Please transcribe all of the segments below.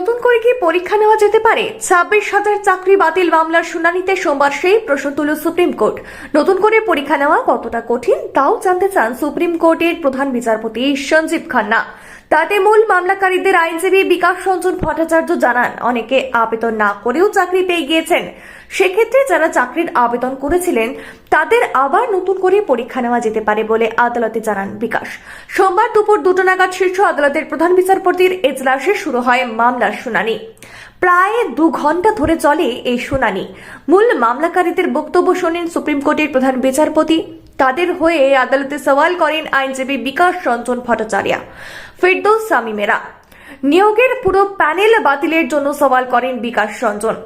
নতুন করে কি পরীক্ষা নেওয়া যেতে পারে? ছাব্বিশ হাজার চাকরি বাতিল মামলার শুনানিতে সোমবার সেই প্রশ্ন তুলল সুপ্রিম কোর্ট। নতুন করে পরীক্ষা নেওয়া কতটা কঠিন তাও জানতে চান সুপ্রিম কোর্টের প্রধান বিচারপতি সঞ্জীব খান্না। তাতে মূল মামলাকারীদের আইনজীবী বিকাশ রঞ্জন ভট্টাচার্য জানান, অনেকে আবেদন না করেও চাকরি পেয়ে গিয়েছেন সেক্ষেত্রে যারা চাকরির আবেদন করেছিলেন, তাদের আবার নতুন করে পরীক্ষা নেওয়া যেতে পারে বলে আদালতে জানান বিকাশ। সোমবার দুপুর দুটো নাগাদ শীর্ষ আদালতের প্রধান বিচারপতির এজলাসে শুরু হয় মামলার শুনানি। প্রায় দু ঘণ্টা ধরে চলে এই শুনানি। মূল মামলাকারীদের বক্তব্য শোনেন সুপ্রিম কোর্টের প্রধান বিচারপতি। তাদের হয়ে আদালতে সওয়াল করেন আইনজীবী বিকাশ রঞ্জন ভট্টাচার্য। ফেরদৌস সামিমেরা নিয়োগের পুরো প্যানেল বাতিলের জন্য সওয়াল করেন বিকাশ রঞ্জন।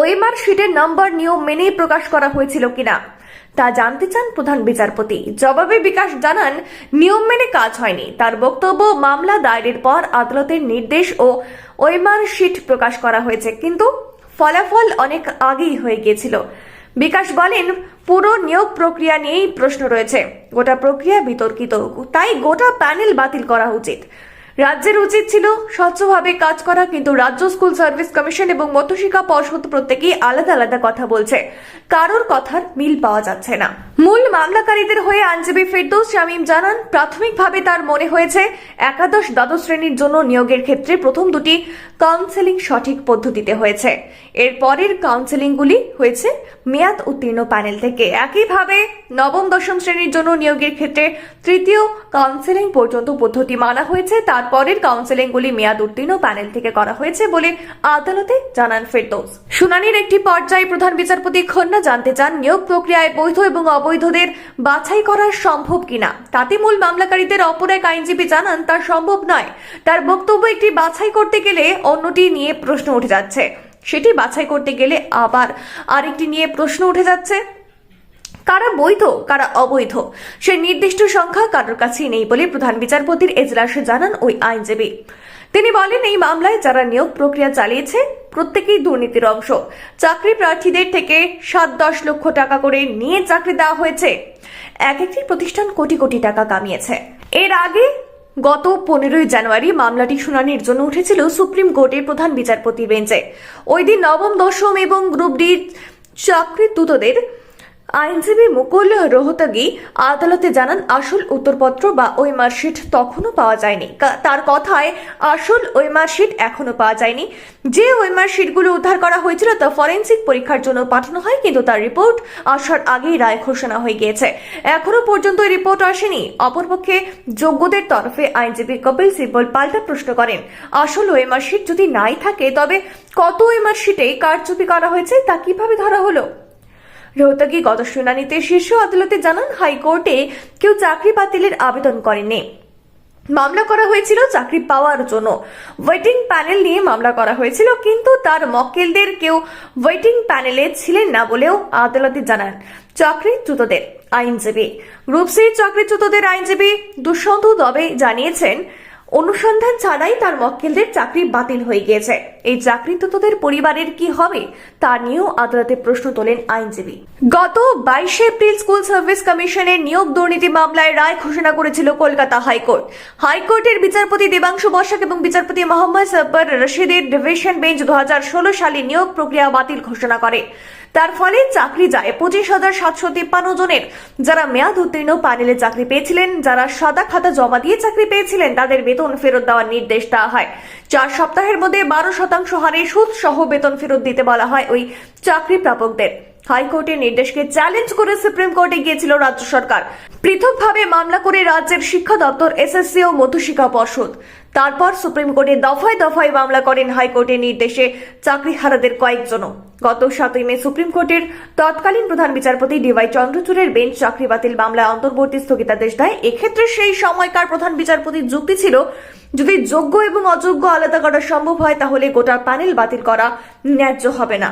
ওএমআর শিটের নম্বর নিয়ম মেনেই প্রকাশ করা হয়েছিল কিনা, তা জানতে চান প্রধান বিচারপতি। জবাবে বিকাশ জানান নিয়ম মেনে কাজ হয়নি। তার বক্তব্য, মামলা দায়েরের পর আদালতের নির্দেশ ও ওএমআর শিট প্রকাশ করা হয়েছে। কিন্তু ফলাফল অনেক আগেই হয়ে গিয়েছিল। বিকাশ বলেন, পুরো নিয়োগ প্রক্রিয়া নিয়েই প্রশ্ন রয়েছে। গোটা প্রক্রিয়া বিতর্কিত, তাই গোটা প্যানেল বাতিল করা উচিত। রাজ্যের উচিত ছিল স্বচ্ছভাবে কাজ করা, কিন্তু রাজ্য স্কুল সার্ভিস কমিশন এবং মধ্যশিক্ষা পর্ষদ প্রত্যেকেই আলাদা আলাদা কথা বলছে। কারোর কথার মিল পাওয়া যাচ্ছে না। মূল মামলাকারীদের হয়ে আইনজীবী ফেরদৌস শামীম জানান, প্রাথমিকভাবে তার মনে হয়েছে, একাদশ দ্বাদশ শ্রেণির জন্য নিয়োগের ক্ষেত্রে প্রথম দুটি কাউন্সেলিং সঠিক পদ্ধতিতে হয়েছে। এর পরের কাউন্সেলিংগুলি হয়েছে মেয়াদ উত্তীর্ণ প্যানেল থেকে। একইভাবে নবম, দশম শ্রেণির জন্য নিয়োগের ক্ষেত্রে তৃতীয় কাউন্সেলিং পর্যন্ত পদ্ধতি মানা হয়েছে। তারপরের কাউন্সেলিংগুলি মেয়াদ উত্তীর্ণ প্যানেল থেকে করা হয়েছে বলে আদালতে জানান ফেরদৌস। শুনানির একটি পর্যায়ে প্রধান বিচারপতি খন্না জানতে চান, নিয়োগ প্রক্রিয়ায় বৈধ এবং অবৈধদের বাছাই করা সম্ভব কিনা। তাতে মূল মামলাকারীদের অপর এক আইনজীবী জানান, তা সম্ভব নয়। তার বক্তব্য একটি বাছাই করতে গেলে অন্যটি নিয়ে প্রশ্ন উঠে যাচ্ছে। সেটি বাছাই করতে গেলে আবার আরেকটি নিয়ে প্রশ্ন উঠে যাচ্ছে। কারা বৈধ, কারা অবৈধ? সে নির্দিষ্ট সংখ্যা কারোর কাছেই নেই বলে প্রধান বিচারপতির এজলাসে জানান ওই আইনজীবী। তিনি বলেন, এই মামলায় যারা নিয়োগ প্রক্রিয়া চালিয়েছে, প্রত্যেকেই দুর্নীতির অংশ। চাকরি প্রার্থীদের থেকে সাত দশ লক্ষ টাকা করে নিয়ে চাকরি দেওয়া হয়েছে। এক একটি প্রতিষ্ঠান কোটি কোটি টাকা কামিয়েছে। এর আগে গত পনেরোই জানুয়ারি মামলাটি শুনানির জন্য উঠেছিল সুপ্রিম কোর্টের প্রধান বিচারপতি বেঞ্চে। ওই দিন নবম, দশম এবং গ্রুপ ডির চাকরিচ্যুতদের আইনজীবী মুকুল রোহতাগি আদালতে জানান, আসল উত্তরপত্র বা ওই মার্কশিট তখনও পাওয়া যায়নি। তার কথায়, আসল ওই মার্কশিট এখনও পাওয়া যায়নি। যে ওই মার্কশিটগুলো উদ্ধার করা হয়েছিল তা ফরেন্সিক পরীক্ষার জন্য পাঠানো হয়, কিন্তু তার রিপোর্ট আসার আগেই রায় ঘোষণা হয়ে গিয়েছে। এখনও পর্যন্ত রিপোর্ট আসেনি। অপরপক্ষে যোগ্যদের তরফে আইনজীবী কপিল সিব্বল পাল্টা প্রশ্ন করেন, আসল ওই মার্কশিট যদি নাই থাকে, তবে কত ওই মার্কশিটে কারচুপি করা হয়েছে তা কীভাবে ধরা হলো? রোহতাগি গত শুনানিতে শীর্ষ আদালতে জানান হাইকোর্টে কেউ চাকরি বাতিলের আবেদন করেনি মামলা করা হয়েছিল চাকরি পাওয়ার জন্য। ওয়েটিং প্যানেল নিয়ে মামলা করা হয়েছিল, কিন্তু তার মক্কেলদের কেউ ওয়েটিং প্যানেলে ছিলেন না বলেও আদালতে জানান চাকরিচ্যুতদের আইনজীবী। গ্রুপ সি চাকরিচ্যুতদের আইনজীবী দুষ্যন্ত দবে জানিয়েছেন অনুসন্ধান ছাড়াই তার মক্কেলদের চাকরি বাতিল হয়ে গিয়েছে। এই চাকরিচ্যুতদের পরিবারের কি হবে, তা নিয়েও আদালতে প্রশ্ন তোলেন আইনজীবী। গত বাইশে এপ্রিল স্কুল সার্ভিস কমিশনের নিয়োগ দুর্নীতি মামলায় রায় ঘোষণা করেছিল কলকাতা হাইকোর্ট। হাইকোর্টের বিচারপতি দেবাংশু বসাক এবং বিচারপতি মোহাম্মদ সব্বর রশিদের ডিভিশন বেঞ্চ দু হাজার ষোলো সালে নিয়োগ প্রক্রিয়া বাতিল ঘোষণা করে। তার ফলে চাকরি যায় পঁচিশ হাজার সাতশো তিপ্পান্ন জনের। যারা মেয়াদ উত্তীর্ণ প্যানেলে চাকরি পেয়েছিলেন, যারা সাদা খাতা জমা দিয়ে চাকরি পেয়েছিলেন, তাদের বেতন ফেরত দেওয়ার নির্দেশ দেওয়া হয়। চার সপ্তাহের মধ্যে বারো শতাংশ হারে সুদ সহ বেতন ফেরত দিতে বলা হয় ওই চাকরি প্রাপকদের হাইকোর্টের নির্দেশকে চ্যালেঞ্জ করে সুপ্রিম কোর্টে গিয়েছিল রাজ্য সরকার। পৃথকভাবে মামলা করে রাজ্যের শিক্ষা দপ্তর, এসএসসি ও মধ্যশিক্ষা পর্ষদ। তারপর সুপ্রিম কোর্টে দফায় দফায় মামলা করেন হাইকোর্টের নির্দেশে চাকরিহারাদের কয়েকজনও। গত সাতই মে সুপ্রিম কোর্টের তৎকালীন প্রধান বিচারপতি ডিওয়াই চন্দ্রচূড়ের বেঞ্চ চাকরি বাতিল মামলায় অন্তর্বর্তী স্থগিতাদেশ দেয়। এক্ষেত্রে সেই সময়কার প্রধান বিচারপতির যুক্তি ছিল, যদি যোগ্য এবং অযোগ্য আলাদা করা সম্ভব হয়, তাহলে গোটা প্যানেল বাতিল করা ন্যায্য হবে না।